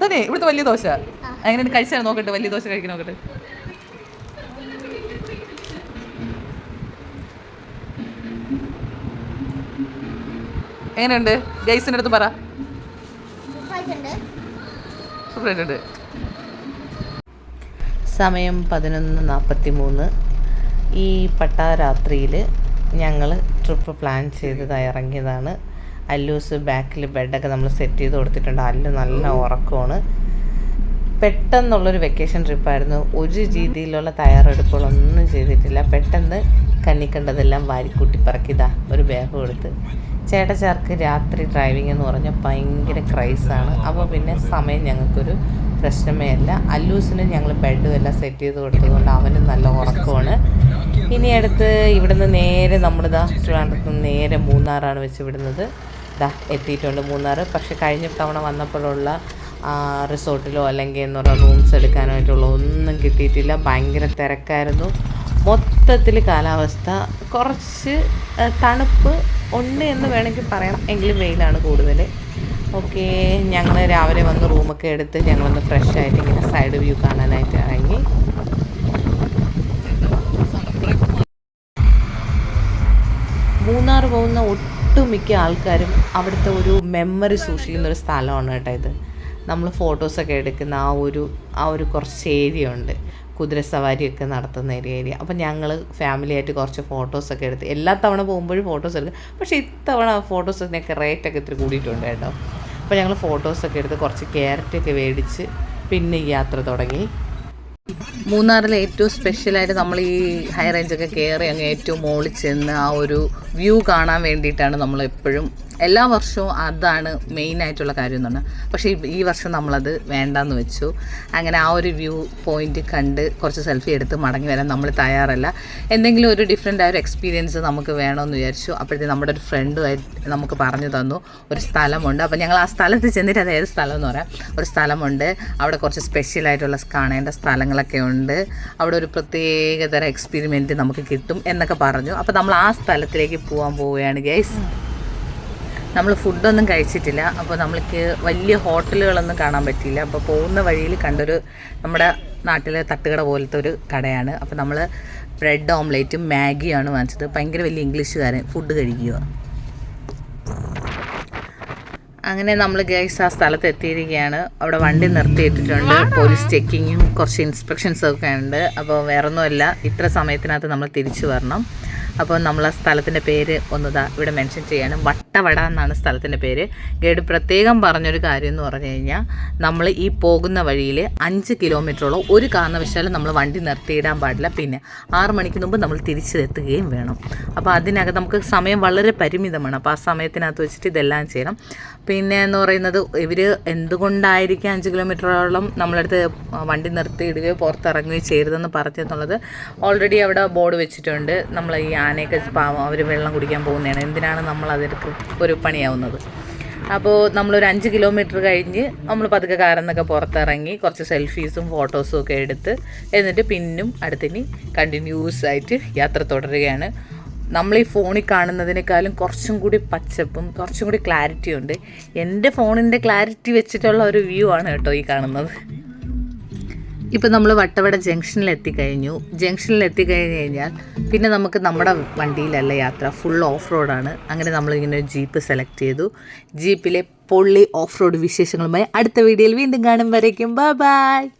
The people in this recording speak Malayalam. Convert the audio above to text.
തന്നെ ഇവിടുത്തെ വലിയ ദോശ. എങ്ങനെ കഴിച്ചാൽ നോക്കട്ടെ വലിയ ദോശ കഴിക്കാൻ നോക്കട്ടെ എങ്ങനെയുണ്ട്? ഗൈസിന്റെ അടുത്ത് പറ. സൂപ്പറായിട്ടുണ്ട്. സമയം പതിനൊന്ന് നാൽപ്പത്തി മൂന്ന് ഈ പട്ടാരാത്രിയിൽ ഞങ്ങൾ ട്രിപ്പ് പ്ലാൻ ചെയ്തതായി ഇറങ്ങിയതാണ് അല്ലൂസ് ബാക്കിൽ ബെഡൊക്കെ നമ്മൾ സെറ്റ് ചെയ്ത് കൊടുത്തിട്ടുണ്ട്. അല്ലു നല്ല ഉറക്കമാണ്. പെട്ടെന്നുള്ളൊരു വെക്കേഷൻ ട്രിപ്പായിരുന്നു ഒരു രീതിയിലുള്ള തയ്യാറെടുപ്പുകളൊന്നും ചെയ്തിട്ടില്ല. പെട്ടെന്ന് കണ്ണിക്കണ്ടതെല്ലാം വാരിക്കൂട്ടി പറക്കിതാ ഒരു ബാഗ് കൊടുത്ത്. ചേട്ടച്ചാർക്ക് രാത്രി ഡ്രൈവിംഗ് എന്ന് പറഞ്ഞാൽ ഭയങ്കര ക്രൈസാണ് അപ്പോൾ പിന്നെ സമയം ഞങ്ങൾക്കൊരു പ്രശ്നമേ അല്ല. അല്ലൂസിന് ഞങ്ങൾ ബെഡും എല്ലാം സെറ്റ് ചെയ്ത് കൊടുത്തതുകൊണ്ട് അവനും നല്ല ഉറക്കമാണ്. ഇനി അടുത്ത് ഇവിടുന്ന് നേരെ നമ്മളിതാ ട്രിവാൻഡ്രത്ത് നേരെ മൂന്നാറാണ് വെച്ച് വിടുന്നത് ഇതാ എത്തിയിട്ടുണ്ട് മൂന്നാർ പക്ഷെ കഴിഞ്ഞ തവണ വന്നപ്പോഴുള്ള റിസോർട്ടിലോ അല്ലെങ്കിൽ എന്ന് പറഞ്ഞാൽ റൂംസ് എടുക്കാനായിട്ടുള്ള ഒന്നും കിട്ടിയിട്ടില്ല. ഭയങ്കര തിരക്കായിരുന്നു. മൊത്തത്തിൽ കാലാവസ്ഥ കുറച്ച് തണുപ്പ് ഉണ്ട് എന്ന് വേണമെങ്കിൽ പറയാം. എങ്കിലും വെയിലാണ് കൂടുതൽ ഓക്കെ ഞങ്ങൾ രാവിലെ വന്ന് റൂമൊക്കെ എടുത്ത് ഞങ്ങളൊന്ന് ഫ്രഷ് ആയിട്ട് ഇങ്ങനെ സൈഡ് വ്യൂ കാണാനായിട്ട് ഇറങ്ങി. മൂന്നാർ പോകുന്ന ഒട്ടുമിക്ക ആൾക്കാരും അവിടുത്തെ ഒരു മെമ്മറി സൂക്ഷിക്കുന്ന ഒരു സ്ഥലമാണ് കേട്ടോ ഇത്. നമ്മൾ ഫോട്ടോസൊക്കെ എടുക്കുന്ന ആ ഒരു ആ ഒരു കുറച്ച് ഏരിയ ഉണ്ട്. കുതിരസവാരിയൊക്കെ നടത്തുന്ന ഏരിയ ഏരിയ അപ്പം ഞങ്ങൾ ഫാമിലിയായിട്ട് കുറച്ച് ഫോട്ടോസൊക്കെ എടുത്ത് എല്ലാ തവണ പോകുമ്പോഴും ഫോട്ടോസ് എടുക്കും. പക്ഷേ ഇത്തവണ ഫോട്ടോസിനൊക്കെ റേറ്റൊക്കെ ഇത്തിരി കൂടിയിട്ടുണ്ട് കേട്ടോ. അപ്പോൾ ഞങ്ങൾ ഫോട്ടോസൊക്കെ എടുത്ത് കുറച്ച് ക്യാരറ്റൊക്കെ മേടിച്ച് പിന്നെ യാത്ര തുടങ്ങി. മൂന്നാറിലെ ഏറ്റവും സ്പെഷ്യലായിട്ട് നമ്മൾ ഈ ഹൈ റേഞ്ചൊക്കെ കയറി അങ്ങ് ഏറ്റവും മുകളിൽ ചെന്ന് ആ ഒരു വ്യൂ കാണാൻ വേണ്ടിയിട്ടാണ് നമ്മൾ എപ്പോഴും എല്ലാ വർഷവും അതാണ് മെയിൻ ആയിട്ടുള്ള കാര്യം എന്ന് പറഞ്ഞാൽ പക്ഷേ ഈ- വർഷം നമ്മളത് വേണ്ടാന്ന് വെച്ചു. അങ്ങനെ ആ ഒരു വ്യൂ പോയിന്റ് കണ്ട് കുറച്ച് സെൽഫി എടുത്ത് മടങ്ങി വരാൻ നമ്മൾ തയ്യാറല്ല. എന്തെങ്കിലും ഒരു ഡിഫറെന്റ് ആയ ഒരു എക്സ്പീരിയൻസ് നമുക്ക് വേണമെന്ന് വിചാരിച്ചു. അപ്പോഴത്തേക്ക് നമ്മുടെ ഒരു ഫ്രണ്ടുമായി നമുക്ക് പറഞ്ഞു തന്നു. ഒരു സ്ഥലമുണ്ട്. അപ്പോൾ ഞങ്ങൾ ആ സ്ഥലത്ത് ചെന്നിട്ട് അത് ഏത് സ്ഥലം എന്ന് പറയാം. ഒരു സ്ഥലമുണ്ട്. അവിടെ കുറച്ച് സ്പെഷ്യലായിട്ടുള്ള കാണേണ്ട സ്ഥലങ്ങളൊക്കെ ഉണ്ട്. അവിടെ ഒരു പ്രത്യേകതരം എക്സ്പെരിമെന്റ് നമുക്ക് കിട്ടും എന്നൊക്കെ പറഞ്ഞു. അപ്പോൾ നമ്മൾ ആ സ്ഥലത്തിലേക്ക് പോകാൻ പോവുകയാണ് ഗൈസ് നമ്മൾ ഫുഡൊന്നും കഴിച്ചിട്ടില്ല. അപ്പോൾ നമ്മൾക്ക് വലിയ ഹോട്ടലുകളൊന്നും കാണാൻ പറ്റിയില്ല. അപ്പോൾ പോകുന്ന വഴിയിൽ കണ്ടൊരു നമ്മുടെ നാട്ടിലെ തട്ടുകട പോലത്തെ ഒരു കടയാണ്. അപ്പോൾ നമ്മൾ ബ്രെഡ് ഓംലേറ്റും മാഗിയാണ് വാങ്ങിച്ചത്. ഭയങ്കര വലിയ ഇംഗ്ലീഷുകാരൻ ഫുഡ് കഴിക്കുക. അങ്ങനെ നമ്മൾ ഗൈസ് ആ സ്ഥലത്ത് എത്തിയിരിക്കുകയാണ്. അവിടെ വണ്ടി നിർത്തിയിട്ടിട്ടുണ്ട്. പോലീസ് ചെക്കിങ്ങും കുറച്ച് ഇൻസ്പെക്ഷൻസും ഒക്കെ ഉണ്ട്. അപ്പോൾ വേറൊന്നുമല്ല. ഇത്ര സമയത്തിനകത്ത് നമ്മൾ തിരിച്ചു വരണം. അപ്പോൾ നമ്മൾ ആ സ്ഥലത്തിന്റെ പേര് ഒന്നുതാ ഇവിടെ മെൻഷൻ ചെയ്യാണ്. വട്ടവട എന്നാണ് സ്ഥലത്തിന്റെ പേര്. ഗൈഡ് പ്രത്യേകം പറഞ്ഞൊരു കാര്യം എന്ന് പറഞ്ഞു കഴിഞ്ഞാൽ നമ്മൾ ഈ പോകുന്ന വഴിയിൽ അഞ്ച് കിലോമീറ്ററോളം ഒരു കാരണവശാലും നമ്മൾ വണ്ടി നിർത്തിയിടാൻ പാടില്ല. പിന്നെ ആറ് മണിക്ക് മുമ്പ് നമ്മൾ തിരിച്ചെത്തുകയും വേണം. അപ്പോൾ അതിനകത്ത് നമുക്ക് സമയം വളരെ പരിമിതമാണ്. അപ്പോൾ ആ സമയത്തിനകത്ത് വെച്ചിട്ട് ഇതെല്ലാം ചെയ്യണം. പിന്നെ എന്ന് പറയുന്നത് ഇവർ എന്തുകൊണ്ടായിരിക്കും അഞ്ച് കിലോമീറ്ററോളം നമ്മളടുത്ത് വണ്ടി നിർത്തിയിടുകയോ പുറത്തിറങ്ങുകയോ ചെയ്യരുതെന്ന് പറഞ്ഞെന്നുള്ളത് ഓൾറെഡി അവിടെ ബോർഡ് വെച്ചിട്ടുണ്ട്. നമ്മൾ ഈ ആനയൊക്കെ പാവം അവർ വെള്ളം കുടിക്കാൻ പോകുന്നതാണ്. എന്തിനാണ് നമ്മൾ അതിർക്ക് ഒരു പണിയാവുന്നത്? അപ്പോൾ നമ്മളൊരു അഞ്ച് കിലോമീറ്റർ കഴിഞ്ഞ് നമ്മൾ പതുക്കെ കാരെന്നൊക്കെ പുറത്തിറങ്ങി കുറച്ച് സെൽഫീസും ഫോട്ടോസും ഒക്കെ എടുത്ത് എന്നിട്ട് പിന്നും അടുത്തിനി കണ്ടിന്യൂസ് ആയിട്ട് യാത്ര തുടരുകയാണ്. നമ്മൾ ഈ ഫോണിൽ കാണുന്നതിനേക്കാളും കുറച്ചും കൂടി പച്ചപ്പും കുറച്ചും കൂടി ക്ലാരിറ്റിയും ഉണ്ട്. എന്റെ ഫോണിന്റെ ക്ലാരിറ്റി വെച്ചിട്ടുള്ള ഒരു വ്യൂ ആണ് കേട്ടോ ഈ കാണുന്നത്. ഇപ്പം നമ്മൾ വട്ടവട ജംഗ്ഷനിൽ എത്തിക്കഴിഞ്ഞു ജംഗ്ഷനിൽ എത്തിക്കഴിഞ്ഞ് കഴിഞ്ഞാൽ പിന്നെ നമുക്ക് നമ്മുടെ വണ്ടിയിലല്ല യാത്ര. ഫുൾ ഓഫ് റോഡാണ് അങ്ങനെ നമ്മളിങ്ങനെ ഒരു ജീപ്പ് സെലക്ട് ചെയ്തു ജീപ്പിലെ പൊള്ളി ഓഫ് റോഡ് വിശേഷങ്ങളുമായി അടുത്ത വീഡിയോയിൽ വീണ്ടും കാണും. വരയ്ക്കും. Bye bye